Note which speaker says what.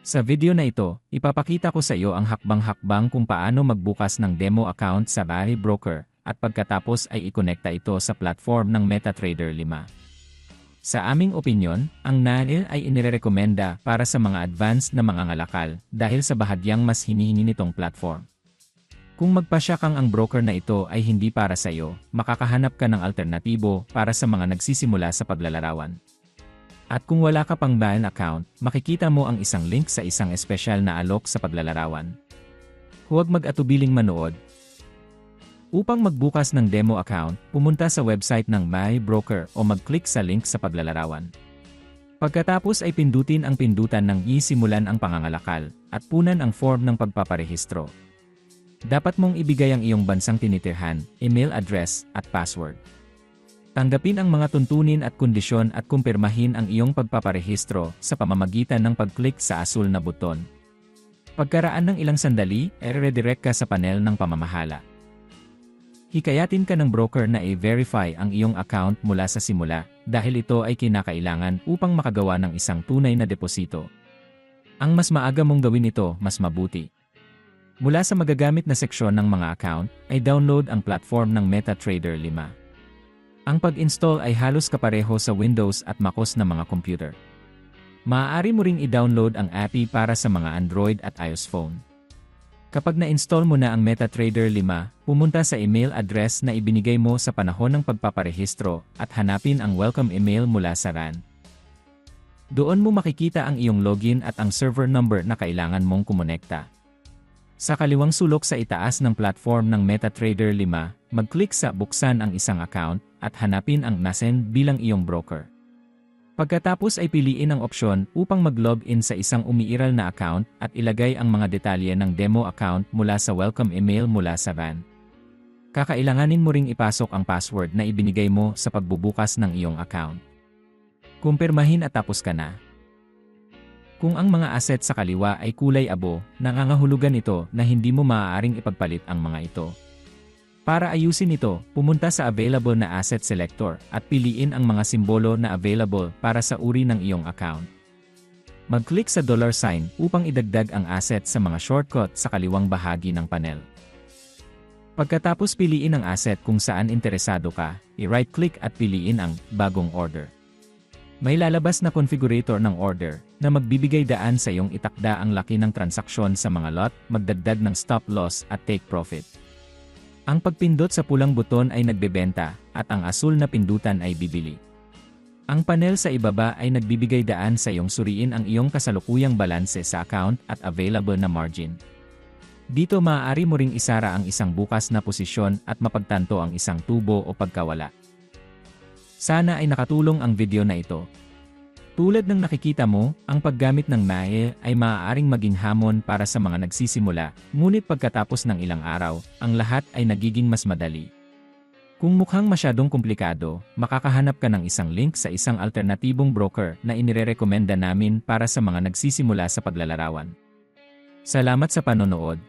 Speaker 1: Sa video na ito, ipapakita ko sa iyo ang hakbang-hakbang kung paano magbukas ng demo account sa Bari Broker at pagkatapos ay ikonekta ito sa platform ng MetaTrader 5. Sa aming opinyon, ang NANIL ay inirekomenda para sa mga advanced na mga ngalakal dahil sa bahagyang mas hinihingi nitong platform. Kung magpasya kang ang broker na ito ay hindi para sa iyo, makakahanap ka ng alternatibo para sa mga nagsisimula sa paglalarawan. At kung wala ka pang ban account, makikita mo ang isang link sa isang espesyal na alok sa paglalarawan. Huwag mag-atubiling manood. Upang magbukas ng demo account, pumunta sa website ng My Broker o mag-click sa link sa paglalarawan. Pagkatapos ay pindutin ang pindutan ng i-simulan ang pangangalakal at punan ang form ng pagpaparehistro. Dapat mong ibigay ang iyong bansang tinitirhan, email address, at password. Tanggapin ang mga tuntunin at kondisyon at kumpirmahin ang iyong pagpaparehistro sa pamamagitan ng pag-click sa asul na buton. Pagkaraan ng ilang sandali, i-redirect ka sa panel ng pamamahala. Hikayatin ka ng broker na i-verify ang iyong account mula sa simula dahil ito ay kinakailangan upang makagawa ng isang tunay na deposito. Ang mas maaga mong gawin ito, mas mabuti. Mula sa magagamit na seksyon ng mga account, ay download ang platform ng MetaTrader 5. Ang pag-install ay halos kapareho sa Windows at MacOS na mga computer. Maaari mo ring i-download ang API para sa mga Android at iOS phone. Kapag na-install mo na ang MetaTrader 5, pumunta sa email address na ibinigay mo sa panahon ng pagpaparehistro at hanapin ang welcome email mula sa RAN. Doon mo makikita ang iyong login at ang server number na kailangan mong kumonekta. Sa kaliwang sulok sa itaas ng platform ng MetaTrader 5, mag-click sa Buksan ang isang account at hanapin ang NASEN bilang iyong broker. Pagkatapos ay piliin ang opsyon upang mag-login sa isang umiiral na account at ilagay ang mga detalye ng demo account mula sa welcome email mula sa RAN. Kakailanganin mo ring ipasok ang password na ibinigay mo sa pagbubukas ng iyong account. Kumpirmahin at tapos ka na. Kung ang mga asset sa kaliwa ay kulay abo, nangangahulugan ito na hindi mo maaaring ipagpalit ang mga ito. Para ayusin ito, pumunta sa Available na Asset Selector at piliin ang mga simbolo na available para sa uri ng iyong account. Mag-click sa dollar sign upang idagdag ang asset sa mga shortcut sa kaliwang bahagi ng panel. Pagkatapos piliin ang asset kung saan interesado ka, i-right-click at piliin ang Bagong Order. May lalabas na configurator ng order na magbibigay daan sa iyong itakda ang laki ng transaksyon sa mga lot, magdagdag ng stop loss at take profit. Ang pagpindot sa pulang buton ay nagbebenta at ang asul na pindutan ay bibili. Ang panel sa ibaba ay nagbibigay daan sa iyong suriin ang iyong kasalukuyang balanse sa account at available na margin. Dito maaari mo ring isara ang isang bukas na posisyon at mapagtanto ang isang tubo o pagkawala. Sana ay nakatulong ang video na ito. Tulad ng nakikita mo, ang paggamit ng MAE ay maaaring maging hamon para sa mga nagsisimula, ngunit pagkatapos ng ilang araw, ang lahat ay nagiging mas madali. Kung mukhang masyadong komplikado, makakahanap ka ng isang link sa isang alternatibong broker na inirerekomenda namin para sa mga nagsisimula sa paglalarawan. Salamat sa panonood.